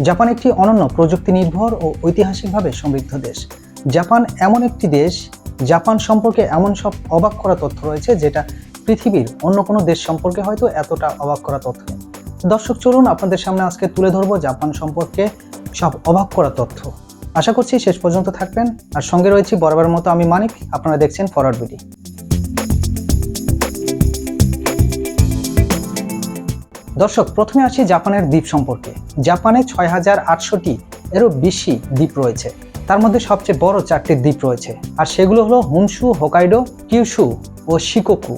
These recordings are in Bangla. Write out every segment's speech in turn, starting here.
জাপান একটি অনন্য প্রযুক্তি নির্ভর ও ঐতিহাসিকভাবে সমৃদ্ধ দেশ। জাপান এমন একটি দেশ, জাপান সম্পর্কে এমন সব অবাক করা তথ্য রয়েছে যেটা পৃথিবীর অন্য কোনো দেশ সম্পর্কে হয়তো এতটা অবাক করা তথ্য নেই। দর্শক, চলুন আপনাদের সামনে আজকে তুলে ধরবো জাপান সম্পর্কে সব অবাক করা তথ্য। আশা করছি শেষ পর্যন্ত থাকবেন। আর সঙ্গে রয়েছি বরাবরের মতো আমি মানিক, আপনারা দেখছেন ফরওয়ার্ড বিডি। দর্শক, প্রথমে আসি জাপানের দ্বীপ সম্পর্কে। জাপানে ছয় হাজার আটশোটি এরও বেশি দ্বীপ রয়েছে। তার মধ্যে সবচেয়ে বড় চারটি দ্বীপ রয়েছে। আর সেগুলো হলো হুনসু, হোকাইডো কিউশু ও শিকোকু।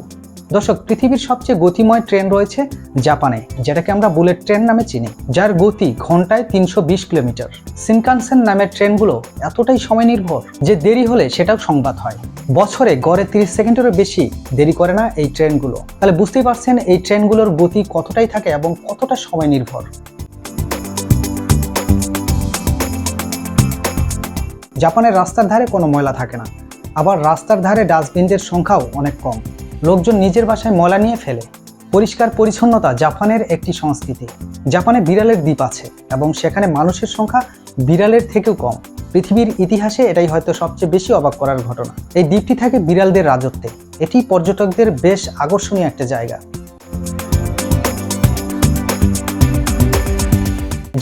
দর্শক, পৃথিবীর সবচেয়ে গতিময় ট্রেন রয়েছে জাপানে, যেটাকে আমরা বুলেট ট্রেন নামে চিনি, যার গতি ঘন্টায় তিনশো বিশ কিলোমিটার। সিনকানসেন নামের ট্রেনগুলো এতটাই সময় নির্ভর যে দেরি হলে সেটাও সংবাদ হয়। বছরে গড়ে তিরিশ সেকেন্ডেরও বেশি দেরি করে না এই ট্রেনগুলো। তাহলে বুঝতেই পারছেন এই ট্রেনগুলোর গতি কতটাই থাকে এবং কতটা সময় নির্ভর জাপানের রাস্তার ধারে কোনো ময়লা থাকে না। আবার রাস্তার ধারে ডাস্টবিনদের সংখ্যাও অনেক কম। লোকজন নিজের বাসায় ময়লা নিয়ে ফেলে। পরিষ্কার পরিচ্ছন্নতা জাপানের একটি সংস্কৃতি। জাপানে বিড়ালের দ্বীপ আছে এবং সেখানে মানুষের সংখ্যা বিড়ালের থেকেও কম। পৃথিবীর ইতিহাসে এটাই হয়তো সবচেয়ে বেশি অবাক করার ঘটনা। এই দ্বীপটি থাকে বিড়ালদের রাজত্বে। এটি পর্যটকদের বেশ আকর্ষণীয় একটা জায়গা।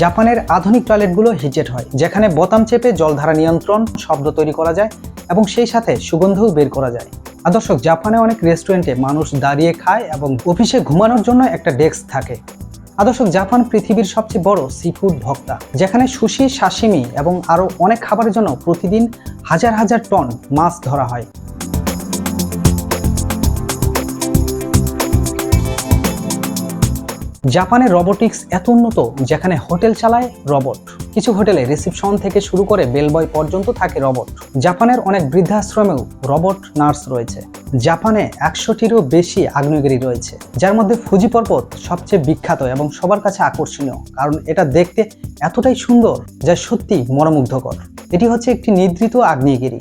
জাপানের আধুনিক টয়লেটগুলো হিটেড হয়, যেখানে বোতাম চেপে জলধারা নিয়ন্ত্রণ, শব্দ তৈরি করা যায় এবং সেই সাথে সুগন্ধও বের করা যায়। আর দর্শক, জাপানে অনেক রেস্টুরেন্টে মানুষ দাঁড়িয়ে খায় এবং অফিসে ঘুমানোর জন্য একটা ডেস্ক থাকে। আদর্শক জাপান পৃথিবীর সবচেয়ে বড় সি ফুড ভক্তা, যেখানে সুশি সাশিমি এবং আরও অনেক খাবারের জন্য প্রতিদিন হাজার হাজার টন মাছ ধরা হয়। জাপানের রবোটিক্স এত উন্নত যেখানে হোটেল চালায় রবট। কিছু হোটেলে রিসিপশন থেকে শুরু করে বেলবয় পর্যন্ত থাকে রবট। জাপানের অনেক বৃদ্ধাশ্রমেও রবট নার্স রয়েছে। জাপানে একশোটিরও বেশি আগ্নেয়গিরি রয়েছে, যার মধ্যে ফুজি পর্বত সবচেয়ে বিখ্যাত এবং সবার কাছে আকর্ষণীয়, কারণ এটা দেখতে এতটাই সুন্দর যা সত্যি মনোমুগ্ধকর। এটি হচ্ছে একটি নিদ্রিত আগ্নেয়গিরি।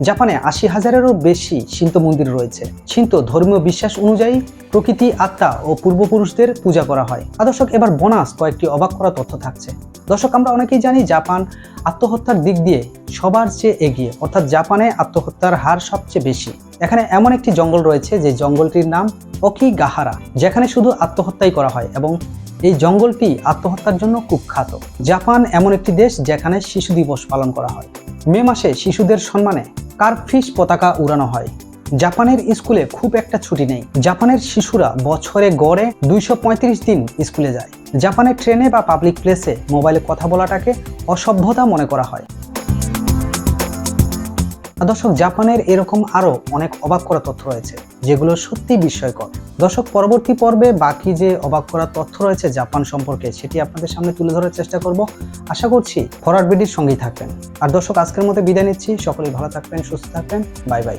জাপানে আশি হাজারেরও বেশি শিন্ত মন্দির রয়েছে। শিন্ত ধর্মীয় বিশ্বাস অনুযায়ী প্রকৃতি, আত্মা ও পূর্বপুরুষদের পূজা করা হয়। আর দর্শক এবার বোনাস কয়েকটি অবাক করা তথ্য থাকছে। দর্শক, আমরা অনেকেই জানি জাপান আত্মহত্যার দিক দিয়ে সবার চেয়ে এগিয়ে, অর্থাৎ জাপানে আত্মহত্যার হার সবচেয়ে বেশি। এখানে এমন একটি জঙ্গল রয়েছে যে জঙ্গলটির নাম অকি গাহারা যেখানে শুধু আত্মহত্যাই করা হয় এবং এই জঙ্গলটি আত্মহত্যার জন্য কুখ্যাত। জাপান এমন একটি দেশ যেখানে শিশু দিবস পালন করা হয়। মে মাসে শিশুদের সম্মানে কার্পফিশ পতাকা উড়ানো হয়। জাপানের স্কুলে খুব একটা ছুটি নেই। জাপানের শিশুরা বছরে গড়ে দুইশো পঁয়ত্রিশ দিন স্কুলে যায়। জাপানের ট্রেনে বা পাবলিক প্লেসে মোবাইলে কথা বলাটাকে অসভ্যতা মনে করা হয়। দর্শক, জাপানের এরকম আরও অনেক অবাক করা তথ্য রয়েছে, যেগুলো সত্যি বিস্ময়কর। দর্শক, পরবর্তী পর্বে বাকি যে অবাক করার তথ্য রয়েছে জাপান সম্পর্কে, সেটি আপনাদের সামনে তুলে ধরার চেষ্টা করব। আশা করছি ফরওয়ার্ড বিডির সঙ্গেই থাকবেন। আর দর্শক, আজকের মতো বিদায় নিচ্ছি। সকলেই ভালো থাকবেন, সুস্থ থাকবেন। Bye bye.